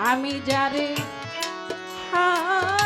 আমি যারে হা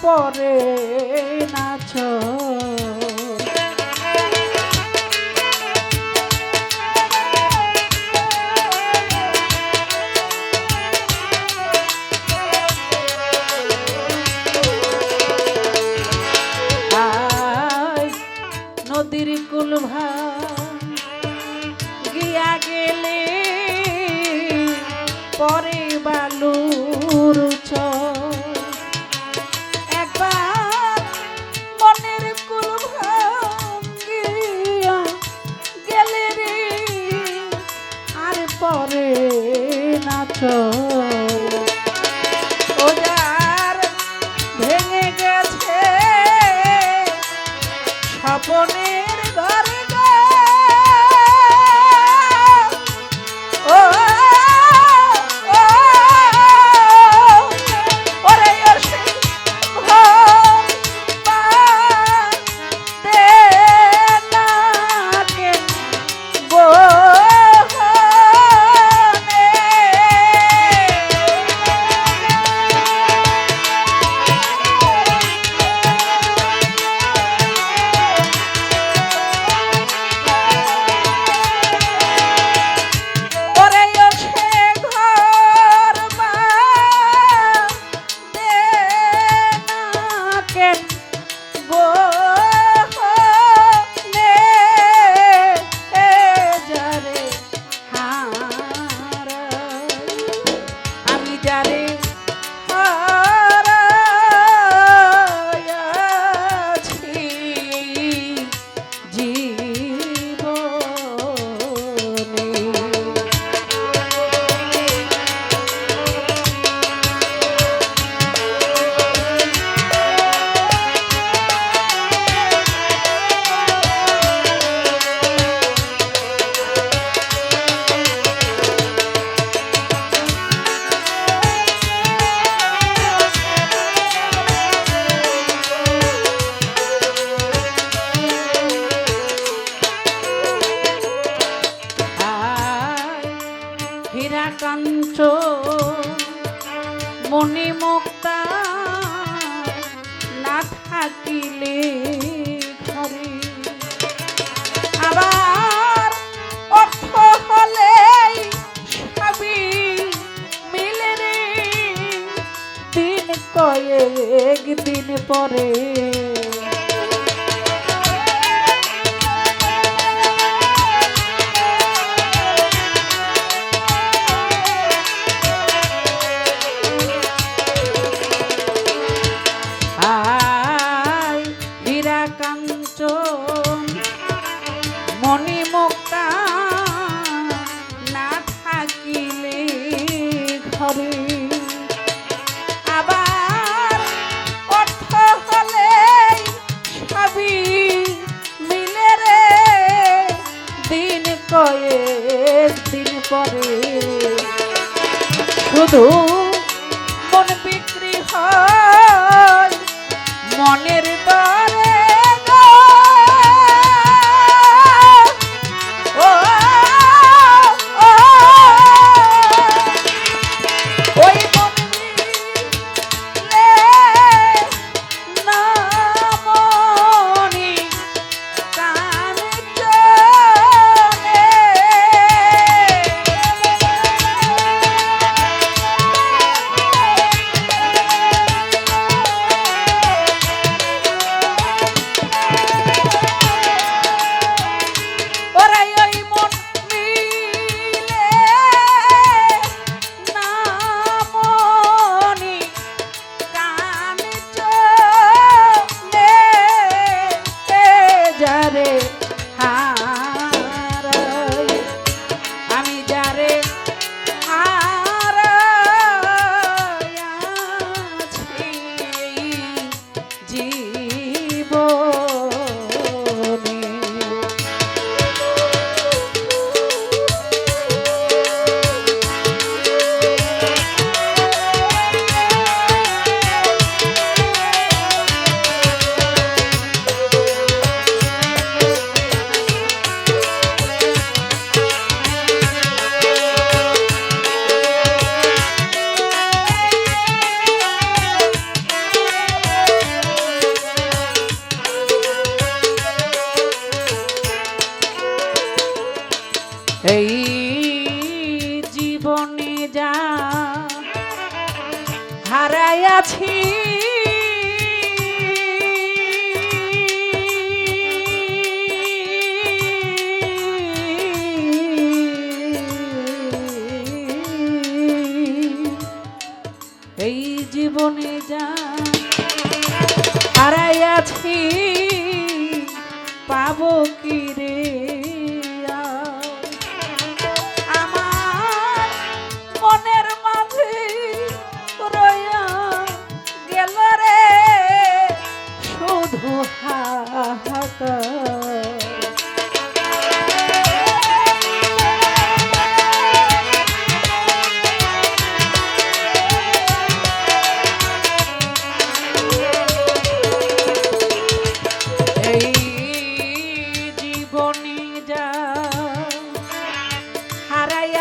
পরে নাছ মীরা কাঞ্চ মনে মুক্তা না থাকিলে ঘরে আবার অর্থ হলে সবই মিলে দিন কয়েক দিন পরে কয়েক দিন পরে শুধু মন বিক্রি হয় মনের আছি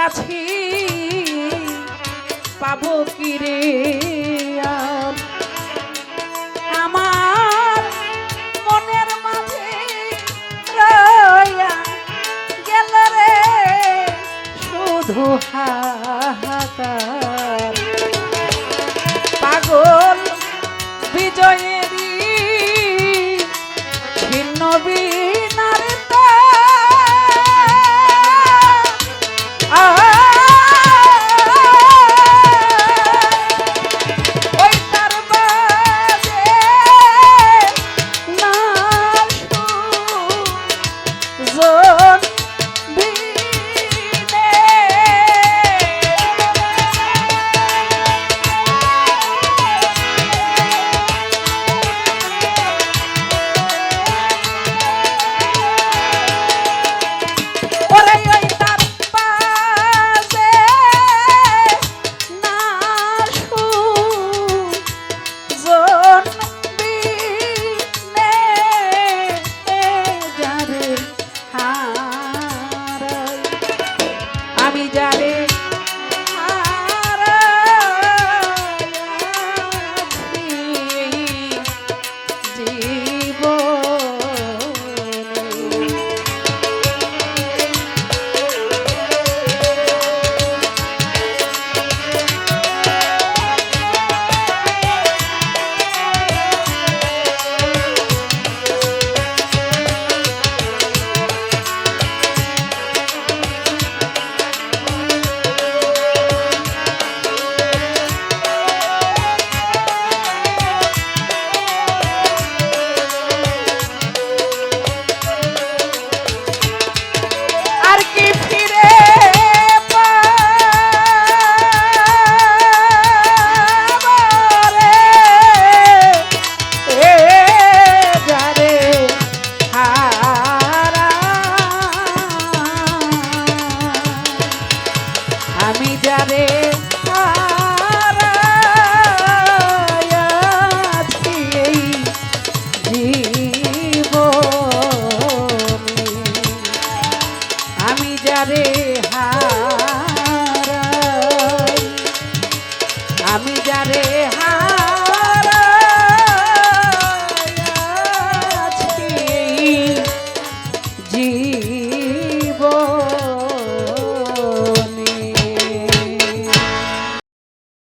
হারাইয়াছি পাবো কি রে?